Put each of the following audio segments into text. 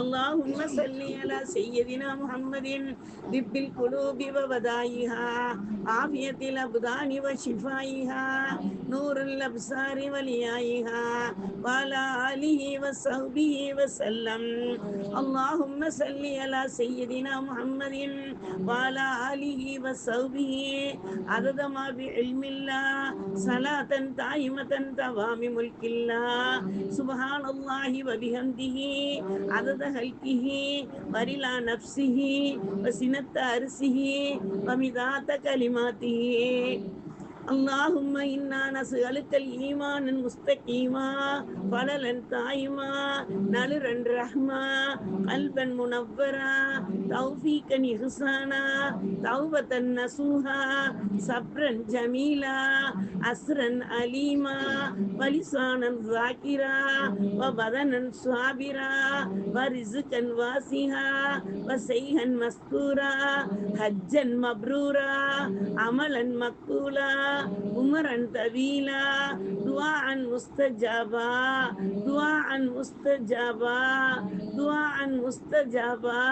اللهم صل على سيدنا محمد طب القلوب وبدائها عافية الأبدان وشفائها نور الأبصار وليائها وعلى آله وصحبه وسلم اللهم صل على سيدنا محمد وعلى آله وصحبه عدد ما بعلم الله صلاة دائمة دوام ملك الله سبحان الله وبحمده عدد خلقه ورلا نفسه وسنة أرسه ومداد كلماته اللهم إنا نسألك الإيمان المستقيما فللا دائما نلرا رحمة قلبا منورا توفيقا إحسانا توبة نصوحا صبرا جميلا أسرا أليما ولسانا ذاكرا وبدنا صابرا ورزقا واسعا وسيها مستورا حجا مبرورا عملا مقبولا عمرا طويلا دعاء مستجابا دعاء مستجابا دعاء مستجابا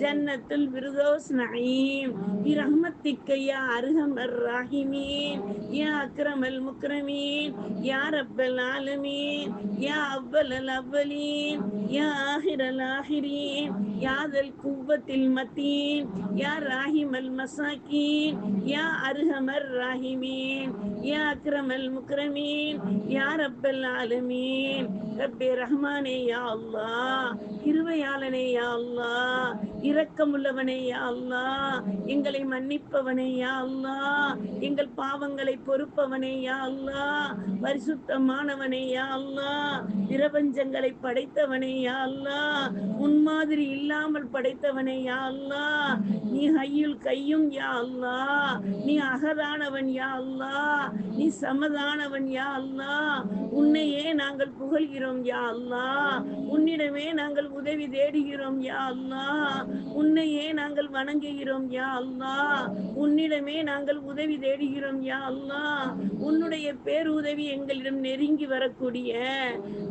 جنة الفردوس نعيم برحمتك يا أرحم الراحمين يا أكرم المكرمين يا رب العالمين يا أول الأولين يا آخر الآخرين يا ذا القوة المتين يا راحم المساكين يا أرحم الراحمين يا أكرم المكرمين يا رب العالمين رب ரஹ்மானே யா அல்லாஹ் கிருபையாளனே யா அல்லாஹ் இரக்கமுள்ளவனே யா அல்லாஹ் எங்களை மன்னிப்பவனே யா அல்லாஹ் எங்கள் பாவங்களை பொறுப்பவனே யா அல்லாஹ் பரிசுத்தமானவனே யா அல்லாஹ் பிரபஞ்சங்களை படைத்தவனே யா அல்லாஹ் முன்மாதிரி இல்லாமல் படைத்தவனே யா அல்லாஹ் நீ ஹையுல் கையும் யா அல்லாஹ் நீ அகதானவன் யா அல்லாஹ் நீ சமதானவன் யா அல்லாஹ் உன்னையே நாங்கள் புகழ்கிறோம் யா அல்லாஹ் உன்னிடமே நாங்கள் உதவி தேடுகிறோம் யா அல்லாஹ் உன்னையே நாங்கள் வணங்குகிறோம் யா அல்லாஹ் உன்னிடமே நாங்கள் உதவி தேடுகிறோம் யா அல்லாஹ் உன்னுடைய பேருதவி எங்களிடம் நெருங்கி வரக்கூடிய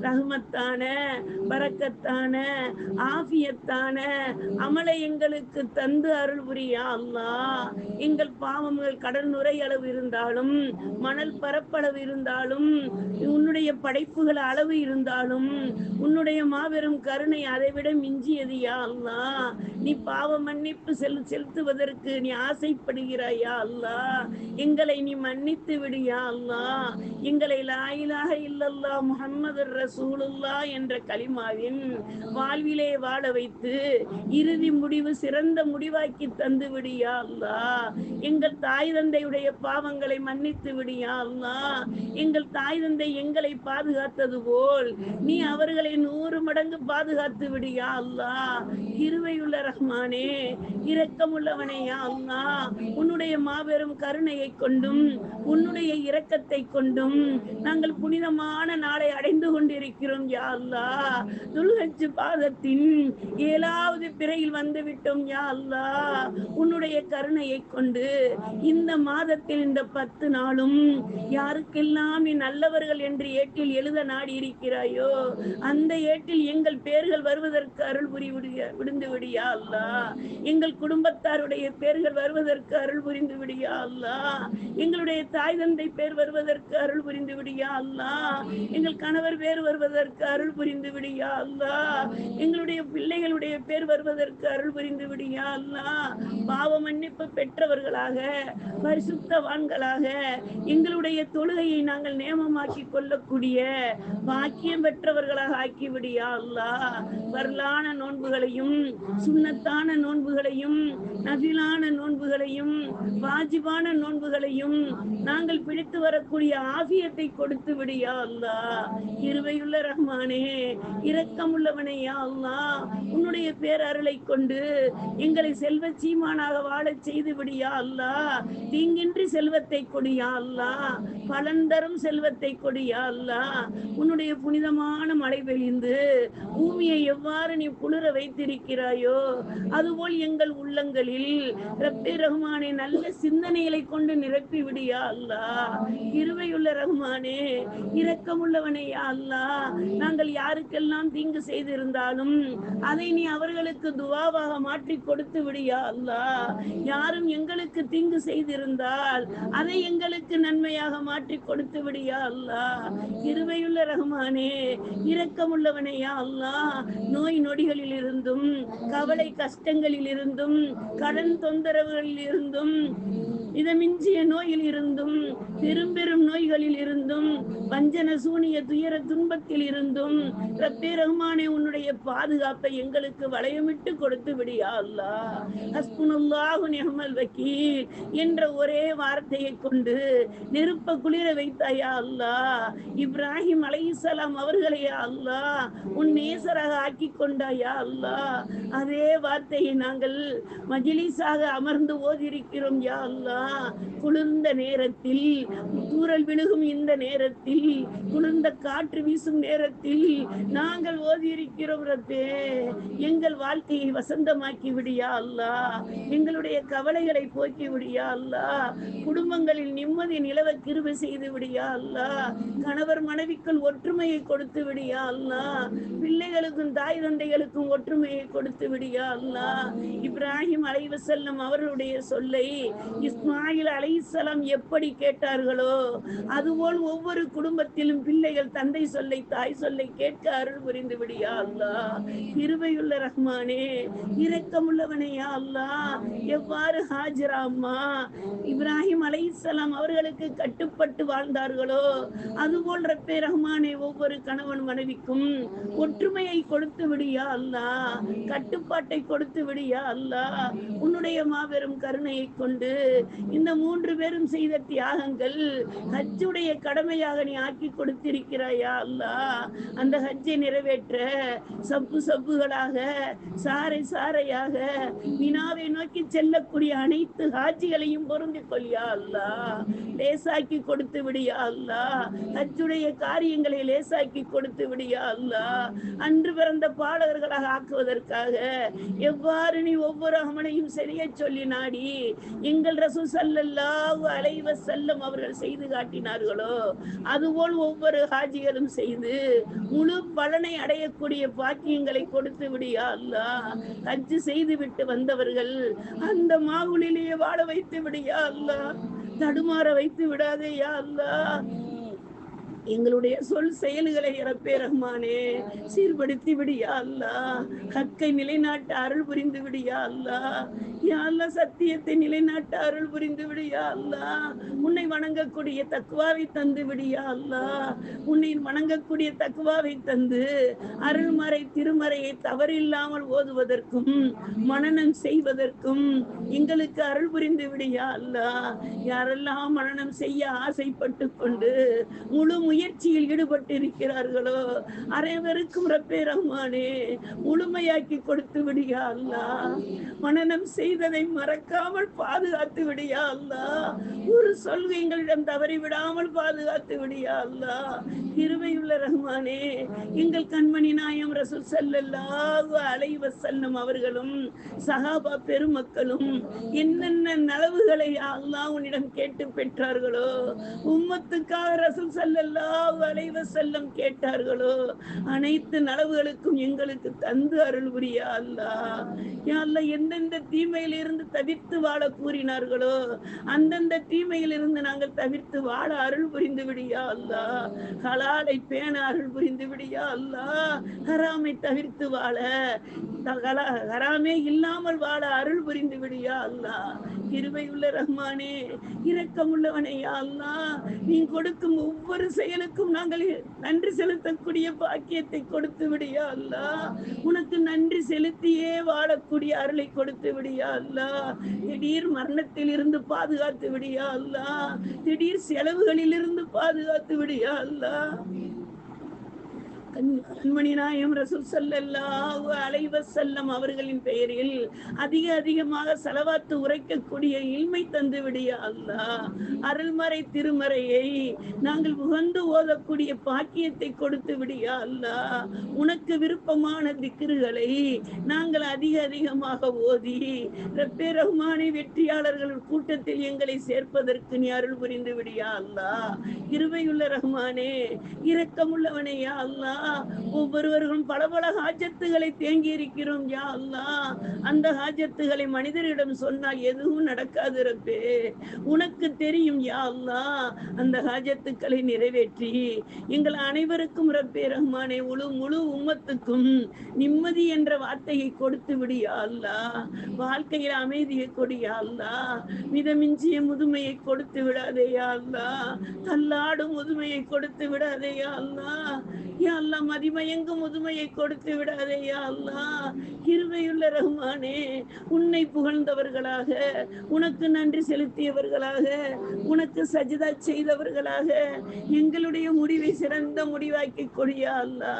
ரஹ்மத்தான பரக்கத்தான ஆஃபியத்தான அமலை எங்களுக்கு தந்து அருள் புரியா அல்லா. எங்கள் பாவங்கள் கடல் நுரை அளவு இருந்தாலும் மணல் பரப்பளவு இருந்தாலும் உன்னுடைய படைப்புகள் அளவு இருந்தாலும் உன்னுடைய மாபெரும் கருணை அதைவிட மிஞ்சியது யா அல்லாஹ் நீ பாவ மன்னிப்பு செல் செலுத்துவதற்கு நீ ஆசைப்படுகிறாயா அல்லாஹ் எங்களை நீ மன்னித்து விடியா அல்லாஹ் எங்களை லாயிலாக இல்லல்லா முகமது ரசூலுல்லா என்ற கலிமாவின் வாழ்விலே வாழ வைத்து இறுதி முடிவு சிறந்த முடிவாக்கி தந்து விடியா எங்கள் தாய் தந்தையுடைய பாவங்களை மன்னித்து விடியா அல்லா. எங்கள் தாய் தந்தை எங்களை பாதுகாத்தது போல் நீ அவர்களை நூறு மடங்கு பாதுகாத்து விடியா அல்லா. இருவையுள்ள ரஹ்மானே இரக்கமுள்ளவனையா யா உன்னுடைய மாபெரும் கருணையை கொண்டும் உன்னுடைய இரக்கத்தை கொண்டும் நாங்கள் புனிதமான நாளை அடைந்து கொண்டிருக்கிறோம் யா அல்லா. துல்ஹஜ் பாதத்தின் ஏழாவது பிறையில் வந்து விட்டோம் யா அல்லா உன்னுடைய கருணையை கொண்டு இந்த மாதத்தில் இந்த பத்து நாளும் யாருக்கெல்லாம் நீ நல்லவர்கள் என்று ஏட்டில் எழுத நாடி இருக்கிறாயோ அந்த ஏட்டில் எங்கள் பெயர்கள் வருவதற்கு அருள் புரி விடுந்து விடியா அல்லா எங்கள் குடும்பத்தாருடைய பெயர்கள் வருவதற்கு அருள் புரிந்து விடியா அல்லா எங்களுடைய தாய் தந்தை பேர் வருவதற்கு அருள் புரிந்து விடியா அல்லா எங்கள் கணவர் பேர் வருவதற்கு அருள் புரிந்து விடியா அல்லா எங்களுடைய பிள்ளைகளுடைய நிறைய பேர் வருவதற்கு அருள் புரிந்து விடியா அல்லா. பாவ மன்னிப்பு பெற்றவர்களாக பரிசுத்தவான்களாக எங்களுடைய தொழுகையை நாங்கள் நேமமாக்கி கொள்ளக்கூடிய பாக்கியம் பெற்றவர்களாக ஆக்கி விடியா அல்லா. வரலான நோன்புகளையும் சுண்ணத்தான நோன்புகளையும் நபிலான நோன்புகளையும் வாஜிபான நோன்புகளையும் நாங்கள் பிடித்து வரக்கூடிய ஆசியத்தை கொடுத்து விடியா அல்லா. இருவையுள்ள ரஹ்மானே இரக்கமுள்ளவனே யா அல்லா. உன்னுடைய உம்முடைய பேரருளை கொண்டு எங்களை செல்வ சீமானாக வாழச் செய்து விடியா அல்லா. தீங்கின்றி செல்வத்தை கொடியா அல்லா. பலன் தரும் செல்வத்தை கொடியா அல்லா. உன்னுடைய புனிதமான மழை பெழிந்து பூமியை எவ்வாறு நீ குளிர வைத்திருக்கிறாயோ அதுபோல் எங்கள் உள்ளங்களில் ரப்பே ரஹ்மானை நல்ல சிந்தனைகளை கொண்டு நிரப்பி விடியா அல்லா. இருவையுள்ள ரஹ்மானே இரக்கமுள்ளவனே அல்லா. நாங்கள் யாருக்கெல்லாம் தீங்கு செய்திருந்தாலும் அதை நீ அவர்களுக்கு துவாவாக மாற்றி கொடுத்து விடியா அல்லாஹ் யாரும் எங்களுக்கு தீங்கு செய்திருந்தால் அதை எங்களுக்கு நன்மையாக மாற்றி கொடுத்து விடியா அல்லாஹ் இருவையுள்ள ரஹ்மானே இரக்கமுள்ளவனையா அல்லா. அல்லாஹ் நோய் நொடிகளில் இருந்தும் கவலை கஷ்டங்களில் இருந்தும் கடன் தொந்தரவுகளில் இருந்தும் இதமிஞ்சிய நோயில் இருந்தும் பெரும்பெரும் பெரும் நோய்களில் இருந்தும் வஞ்சன சூனிய துயர துன்பத்தில் இருந்தும் ரப்பே ரஹ்மானே உன்னுடைய பாதுகாப்பை எங்களுக்கு வளையமிட்டு கொடுத்து விடியா அல்லாஹ் ஹஸ்புனுல்லாஹு நிஹமல் வக்கீல் என்ற ஒரே வார்த்தையை கொண்டு நெருப்ப குளிர வைத்தாயா அல்லாஹ் இப்ராஹிம் அலைசலாம் அவர்களையா அல்லா உன் நேசராக ஆக்கி கொண்டாயா அல்லாஹ் அதே வார்த்தையை நாங்கள் மஜிலிஸாக அமர்ந்து ஓதிருக்கிறோம் யா அல்லாஹ் குளிர்ந்த நேரத்தில் தூரல் விழுகும் இந்த நேரத்தில் குளிர்ந்த காற்று வீசும் நேரத்தில் நாங்கள் ஓதியிருக்கிறோம் ரத்தே எங்கள் வாழ்க்கையை வசந்தமாக்கி விடியா அல்லா. எங்களுடைய கவலைகளை போக்கி விடியா அல்லா. குடும்பங்களில் நிம்மதி நிலவ கிருபை செய்து விடியா அல்லா. கணவர் மனைவிக்குள் ஒற்றுமையை கொடுத்து விடியா அல்லா. பிள்ளைகளுக்கும் தாய் தந்தைகளுக்கும் ஒற்றுமையை கொடுத்து விடியா அல்லா. இப்ராஹிம் அலைவசல்லம் அவர்களுடைய சொல்லை இஸ்மா இஸ்மாயில் அலைசலாம் எப்படி கேட்டார்களோ அதுபோல் ஒவ்வொரு குடும்பத்திலும் பிள்ளைகள் தந்தை சொல்லை தாய் சொல்லை கேட்க அருள் புரிந்து விடியா அல்லாஹ் இருவையுள்ள ரஹ்மானே இரக்கமுள்ளவனையா அல்லா. அல்லாஹ் எவ்வாறு ஹாஜரா அம்மா இப்ராஹிம் அலைஹிஸ்ஸலாம் அவர்களுக்கு கட்டுப்பட்டு வாழ்ந்தார்களோ அதுபோல் ரப்பே ரஹ்மானே ஒவ்வொரு கணவன் மனைவிக்கும் ஒற்றுமையை கொடுத்து விடியா அல்லாஹ் கட்டுப்பாட்டை கொடுத்து விடியா அல்லாஹ் உன்னுடைய மாபெரும் கருணையை கொண்டு இந்த மூன்று பேரும் செய்த தியாகங்கள் ஹஜ்ஜுடைய கடமையாக நீ ஆக்கி கொடுத்திருக்கிறாயா அல்லா? அந்த ஹஜ்ஜை நிறைவேற்ற சப்பு சப்புகளாக சாரை சாரையாக வினாவை நோக்கி செல்லக்கூடிய அனைத்து ஹாஜிகளையும் பொருந்திக் கொள்ளியா அல்லா? லேசாக்கி கொடுத்து விடியா அல்லா? ஹஜ்ஜுடைய காரியங்களை லேசாக்கி கொடுத்து விடியா அல்லா? அன்று பிறந்த பாடகர்களாக ஆக்குவதற்காக எவ்வாறு நீ ஒவ்வொரு அமனையும் செய்ய சொல்லி நாடி எங்கள் ரசூ ஸல்லல்லாஹு அலைவ வஸல்லம் அவர்கள் செய்து காட்டினார்களோ அதுபோல் ஒவ்வொரு ஹாஜிகளும் செய்து முழு பலனை அடையக்கூடிய பாக்கியங்களை கொடுத்து விடியா அல்லா ஹஜ்ஜு செய்து விட்டு வந்தவர்கள் அந்த மாவுளிலேயே வாழ வைத்து விடியா அல்லா தடுமாற வைத்து விடாதே யா அல்லா எங்களுடைய சொல் செயல்களை இறப்பே ரஹ்மானே. சீர்படுத்தி விடியா அல்லா. ஹக்கை நிலைநாட்ட அருள் புரிந்து விடியா அல்லா. யா சத்தியத்தை நிலைநாட்ட அருள் புரிந்து விடியா அல்லா. உன்னை வணங்கக்கூடிய தக்குவாவை தந்து விடியா அல்லா. உன்னை வணங்கக்கூடிய தக்குவாவை தந்து அருள்மறை திருமறையை தவறில்லாமல் ஓதுவதற்கும் மனனம் செய்வதற்கும் எங்களுக்கு அருள் புரிந்து விடியா அல்லா. யாரெல்லாம் மனனம் செய்ய ஆசைப்பட்டு கொண்டு முழு முயற்சியில் ஈடுபட்டு இருக்கிறார்களோ அனைவருக்கும் ரப்பே ரஹ்மானே முழுமையாக்கி கொடுத்து விடியா அல்லா. மனநம் செய்ததை மறக்காமல் பாதுகாத்து விடியா அல்லா. ஒரு சொல் எங்களிடம் தவறி விடாமல் பாதுகாத்து விடியா அல்லா. கிருபையுள்ள ரஹ்மானே எங்கள் கண்மணி நாயம் ரசூல் ஸல்லல்லாஹு அலைவ செல்லும் அவர்களும் சஹாபா பெருமக்களும் என்னென்ன நலவுகளை அல்லா உன்னிடம் கேட்டு பெற்றார்களோ உம்மத்துக்காக ரசூல் ஸல்லல்லாஹு அலைவ செல்லம் கேட்டார்களோ அனைத்து நலவுகளுக்கும் எங்களுக்கு தந்து அருள் புரியா அல்லா யா எந்தெந்த தீமையிலிருந்து தவிர்த்து வாழ கூறினார்களோ அந்தந்த தீமையிலிருந்து நாங்கள் தவிர்த்து வாழ அருள் புரிந்து விடியா அல்லா ஹலாலை பேண அருள் புரிந்து விடியா அல்லாஹ். ஹராமை தவிர்த்து வாழ ஹராமே இல்லாமல் வாழ அருள் புரிந்து விடியா அல்லாஹ். கிருபையுள்ள ரஹ்மானே இரக்கம் யா அல்லாஹ். நீ கொடுக்கும் ஒவ்வொரு செயலுக்கும் நாங்கள் நன்றி செலுத்தக்கூடிய பாக்கியத்தை கொடுத்து விடியா அல்லா. உனக்கு நன்றி செலுத்தியே வாழக்கூடிய அருளை கொடுத்து விடியா அல்லா. திடீர் மரணத்தில் இருந்து பாதுகாத்து விடியா அல்லா. திடீர் செலவுகளில் இருந்து பாதுகாத்து விடியா அல்லா. கண்மணி நாயம் ரசூல் சல்லல்லாஹு அலைஹி செல்லம் அவர்களின் பெயரில் அதிக அதிகமாக செலவாத்து உரைக்கக்கூடிய இல்மை தந்து விடிய அல்லாஹ். அருள்மறை திருமறையை நாங்கள் உகந்து ஓதக்கூடிய பாக்கியத்தை கொடுத்து விடியா அல்லாஹ். உனக்கு விருப்பமான திக்கிறுகளை நாங்கள் அதிக அதிகமாக ஓதி ரப்பே ரஹ்மானை வெற்றியாளர்கள் கூட்டத்தில் எங்களை சேர்ப்பதற்கு நீ அருள் புரிந்து விடியா அல்லாஹ். இருவையுள்ள ரஹ்மானே இரக்கமுள்ளவனையா அல்லாஹ். ஒவ்வொருவர்களும் பல பல ஹாஜத்துகளை தேங்கி இருக்கிறோம் யா அல்லா அந்த ஹாஜத்துகளை மனிதரிடம் சொன்னால் எதுவும் நடக்காது ரப்பே. உனக்கு தெரியும் யா அல்லா அந்த ஹாஜத்துக்களை நிறைவேற்றி. எங்கள் அனைவருக்கும் ரப்பே ரஹ்மானே முழு முழு உம்மத்துக்கும் நிம்மதி என்ற வார்த்தையை கொடுத்து விடு யா வாழ்க்கையில் அமைதியை கொடு யா மிதமிஞ்சிய முதுமையை கொடுத்து விடாதே யா தள்ளாடும் முதுமையை கொடுத்து விடாதே யா யா அல்லாஹ் மதிமயங்கும் முதுமையை கொடுத்து விடாதே அல்லா கிருவையுள்ள ரஹ்மானே உன்னை புகழ்ந்தவர்களாக உனக்கு நன்றி செலுத்தியவர்களாக உனக்கு சஜிதா செய்தவர்களாக எங்களுடைய முடிவை சிறந்த முடிவாக்கி கொடியா அல்லா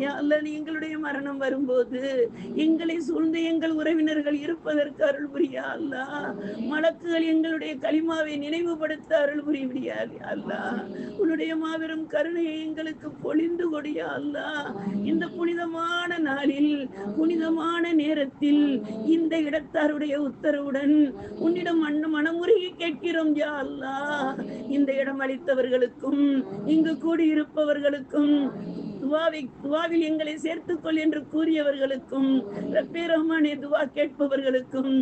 யா எங்களுடைய மரணம் வரும்போது எங்களை சூழ்ந்த எங்கள் உறவினர்கள் இருப்பதற்கு அருள் புரியா அல்லா மலக்குகள் எங்களுடைய களிமாவை நினைவுபடுத்த அருள் முடியாது அல்லா உன்னுடைய மாபெரும் கருணையை எங்களுக்கு பொழிந்து கொடிய அல்லா இந்த புனிதமான நாளில் புனிதமான நேரத்தில் இந்த இடத்தாருடைய உத்தரவுடன் உன்னிடம் மண்ணு மனமுருகி கேட்கிறோம் யா அல்லா இந்த இடம் அளித்தவர்களுக்கும் இங்கு கூடியிருப்பவர்களுக்கும் துவாவை துவாவில் எங்களை சேர்த்துக்கொள் என்று கூறியவர்களுக்கும் ரப்பே ரஹ்மானே துவா கேட்பவர்களுக்கும்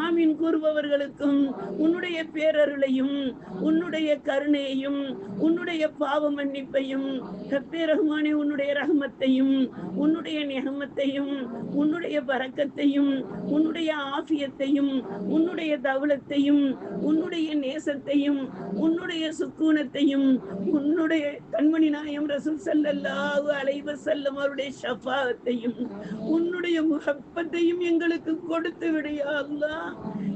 ஆமீன் கூறுபவர்களுக்கும் உன்னுடைய பேரருளையும் உன்னுடைய கருணையையும் உன்னுடைய பாவ மன்னிப்பையும் ரப்பே ரஹ்மானே உன்னுடைய ரஹமத்தையும் உன்னுடைய நிகமத்தையும் உன்னுடைய பறக்கத்தையும் உன்னுடைய ஆஃபியத்தையும் உன்னுடைய தவளத்தையும் உன்னுடைய நேசத்தையும் உன்னுடைய சுக்கூனத்தையும் உன்னுடைய கண்மணி நாயம் ரசூல் சல்லல்லாஹு அலைஹி வஸல்லம் அவருடைய ஷஃபாஅத்தையும் உன்னுடைய முஹப்பத்தையும் எங்களுக்கு கொடுத்து விடியா அல்லாஹ்.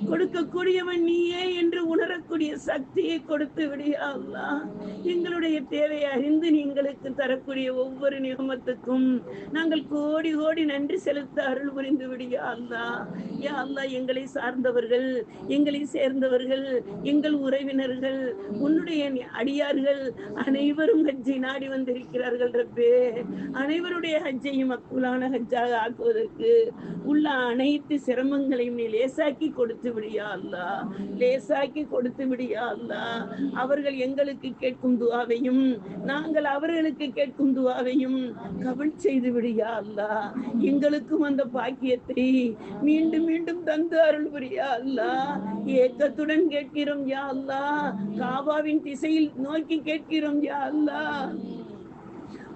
கொடுக்கக்கூடியவன் நீயே என்று உணரக்கூடிய சக்தியை கொடுத்து விடியா அல்லாஹ். எங்களுடைய தேவையை அறிந்து நீ எங்களுக்கு தரக்கூடிய ஒவ்வொரு நியமத்துக்கும் நாங்கள் கோடி கோடி நன்றி செலுத்த அருள் புரிந்து விடியா அல்லாஹ். யா அல்லாஹ் எங்களை சார்ந்தவர்கள் எங்களை சேர்ந்தவர்கள் எங்கள் உறவினர்கள் உன்னுடைய அடியார்கள் அனைவரும் ஹஜ்ஜை நாடி வந்திருக்கிறார்கள் ரப்பே. அனைவருடைய ஹஜ்ஜையும் மக்குலான ஹஜ்ஜாக ஆக்குவதற்கு உள்ள அனைத்து சிரமங்களையும் நீ லேசாக்கி கொடுத்து விடியா அல்லா லேசாக்கி கொடுத்து விடியா அல்லா அவர்கள் எங்களுக்கு கேட்கும் துவாவையும் நாங்கள் அவர்களுக்கு கேட்கும் துவாவையும் கவல் செய்து விடியா அல்லா எங்களுக்கும் அந்த பாக்கியத்தை மீண்டும் மீண்டும் தந்து அருள் புரியா அல்லா ஏக்கத்துடன் கேட்கிறோம் யா அல்லா காபாவின் திசையில் நோக்கி கேட்கிறோம் யா அல்லா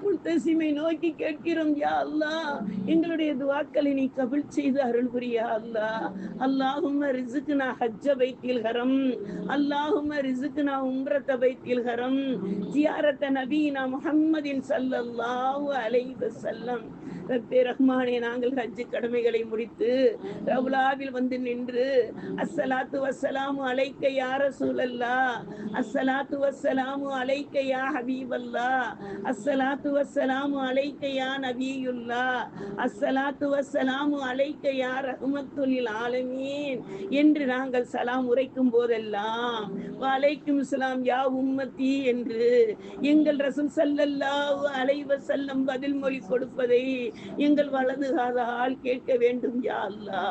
முல்தசிமை நோக்கி கேட்கிறோம் யா அல்லாஹ் எங்களுடைய துவாக்களை நீ கபில் செய்து அருள் புரியா அல்லாஹ். அல்லாஹும ரிசுக்குனா ஹஜ்ஜ பைத்தில் ஹரம். அல்லாஹும்ம ரிசுக்குனா உம்ரத்த பைத்தில் ஹரம். ஜியாரத்த நபீனா முஹம்மதின் சல்லல்லாஹு அலைவ செல்லம் ரப்பே ரஹ்மானே நாங்கள் ஹஜ்ஜு கடமைகளை முடித்து ரவுலாவில் வந்து நின்று அஸ்ஸலாத்து வஸ்ஸலாமு அலைக்க யா ரசூலல்லா அஸ்ஸலாத்து வஸ்ஸலாமு அலைக்க யா ஹபீபல்லா அஸ்ஸலாத்து வஸ்ஸலாமு அலைக்க யா நபியுல்லா அஸ்ஸலாத்து வஸ்ஸலாமு அலைக்க யா ஆலமீன் என்று நாங்கள் சலாம் உரைக்கும் போதெல்லாம் வலைக்கும் சலாம் யா உம்மத்தி என்று எங்கள் ரசூல் செல்லல்லா அலைஹி வஸல்லம் பதில் மொழி கொடுப்பதை எங்கள் வலது காதால் கேட்க வேண்டும் யா அல்லா.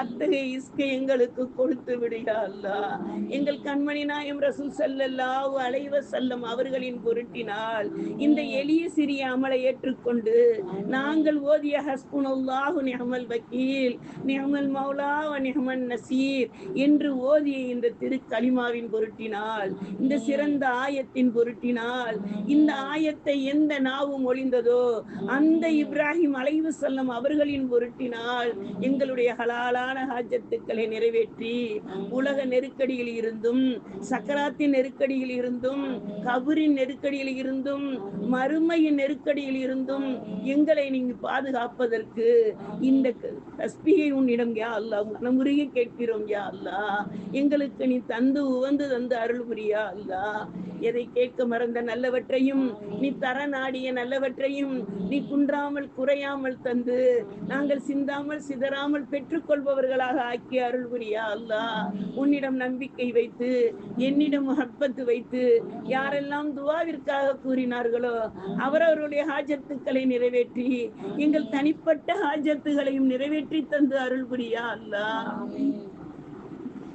அத்தகைய இஸ்கை எங்களுக்கு கொடுத்து விடு யா அல்லாஹ் எங்கள் கண்மணி நாயம் ரசூல் ஸல்லல்லாஹு அலைவ வஸல்லம் அவர்களின் பொருட்டினால் இந்த எளிய சிறிய அமலை ஏற்றுக்கொண்டு நாங்கள் ஓதிய ஹஸ்புனல்லாஹு நிஹமல் வக்கீல் நிஹமல் மௌலா வ நிஹமன் நசீர் என்று ஓதிய இந்த திரு கலிமாவின் பொருட்டினால் இந்த சிறந்த ஆயத்தின் பொருட்டினால் இந்த ஆயத்தை எந்த நாவும் ஒளிந்ததோ அந்த இப்ராஹிம் இப்ராஹிம் அலைவு செல்லம் அவர்களின் பொருட்டினால் எங்களுடைய ஹலாலான ஹாஜத்துக்களை நிறைவேற்றி உலக நெருக்கடியில் இருந்தும் சக்கராத்தின் நெருக்கடியில் இருந்தும் கபரின் நெருக்கடியில் இருந்தும் மறுமையின் நெருக்கடியில் இருந்தும் எங்களை நீங்க பாதுகாப்பதற்கு இந்த க- தஸ்பிகை உன்னிடம் யா அல்லா மனமுருகி கேட்கிறோம் யா அல்லா எங்களுக்கு நீ தந்து உவந்து தந்து அருள் புரியா அல்லா எதை கேட்க மறந்த நல்லவற்றையும் நீ தர நாடிய நல்லவற்றையும் நீ குன்றாமல் குறையாமல் தந்து நாங்கள் சிந்தாமல் சிதறாமல் பெற்றுக்கொள்பவர்களாக ஆக்கி அருள்புரியா அல்லா. உன்னிடம் நம்பிக்கை வைத்து என்னிடம் அற்பத்து வைத்து யாரெல்லாம் துவாவிற்காக கூறினார்களோ அவரவருடைய ஹாஜத்துக்களை நிறைவேற்றி எங்கள் தனிப்பட்ட ஹாஜத்துகளையும் நிறைவேற்றி தந்து அருள்புரியா அல்லா.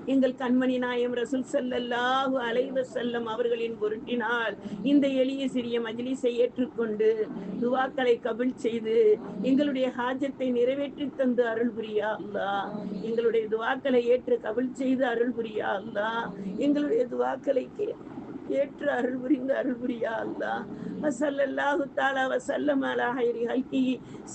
எங்கள் கண்மணி நாயம் ரசூல் செல்லல்லாஹு அலைவ செல்லம் அவர்களின் பொருட்டினால் இந்த எளிய சிறிய மஜிலிசை ஏற்றுக்கொண்டு துவாக்களை கபில் செய்து எங்களுடைய ஹாஜத்தை நிறைவேற்றி தந்து அருள் புரியா அல்லாஹ். எங்களுடைய துவாக்களை ஏற்று கபில் செய்து அருள் புரியா அல்லாஹ். எங்களுடைய துவாக்களை கே- ஏற்று அருள் புரிந்து அருள் புரியா அல்லாஹ். வசல்லல்லாஹு தாலா வசல்லம் அலா ஹைரி ஹல்கி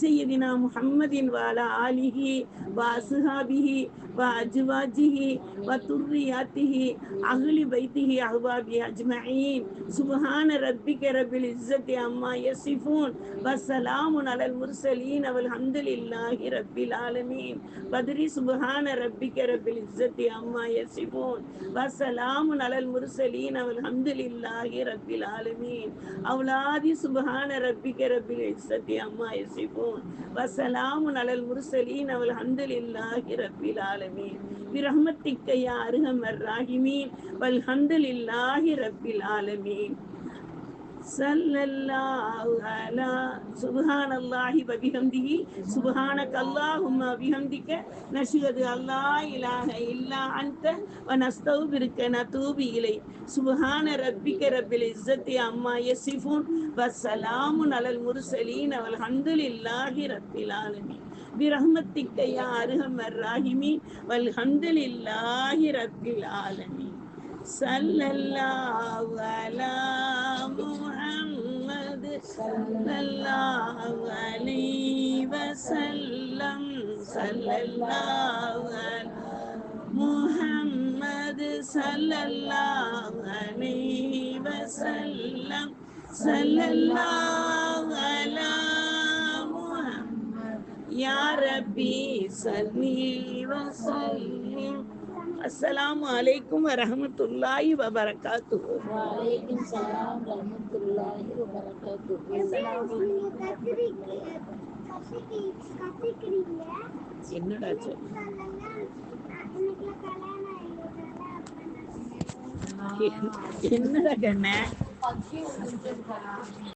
செய்யதினா முஹம்மதின் வாலா ஆலிஹி வாசுஹாபிஹி وأزواجه وذرياته أهل بيته أحبابه أجمعين سبحان ربك رب العزة عما يصفون وسلام على المرسلين والحمد لله رب العالمين بدري سبحان ربك رب العزة عما يصفون وسلام على المرسلين والحمد لله رب العالمين أولادي سبحان ربك رب العزة عما يصفون وسلام على المرسلين والحمد لله رب العالمين ஆலமீன் பிரஹ்மத்திக்க யா அருகமர் ராஹிமீன் வல்ஹம்துலில்லாஹி ரப்பில் ஆலமீன். சல்லல்லாஹு அலா சுபஹானல்லாஹி வபிஹம்திஹி. சுபஹானக அல்லாஹும்ம பிஹம்திக நஷ்ஹது அல்லா இலாஹ இல்லா அன்த வ நஸ்தௌபிருக்க நதூபு இலை. சுபஹான ரப்பிக ரப்பில் இஸ்ஸத்தி அம்மா யசிஃபூன். வ சலாமுன் அலல் برحمتك يا أرحم الراحمين والحمد لله رب العالمين صلى الله على محمد صلى الله عليه وسلم صلى الله على محمد صلى الله عليه وسلم صلى الله या रबी सली वसल्लिम अस्सलाम वालेकुम वरहमतुल्लाहि व बरकातुहू वालेकुम सलाम रहमतुल्लाहि व बरकातुहू என்னடா என்னடா கண்ணே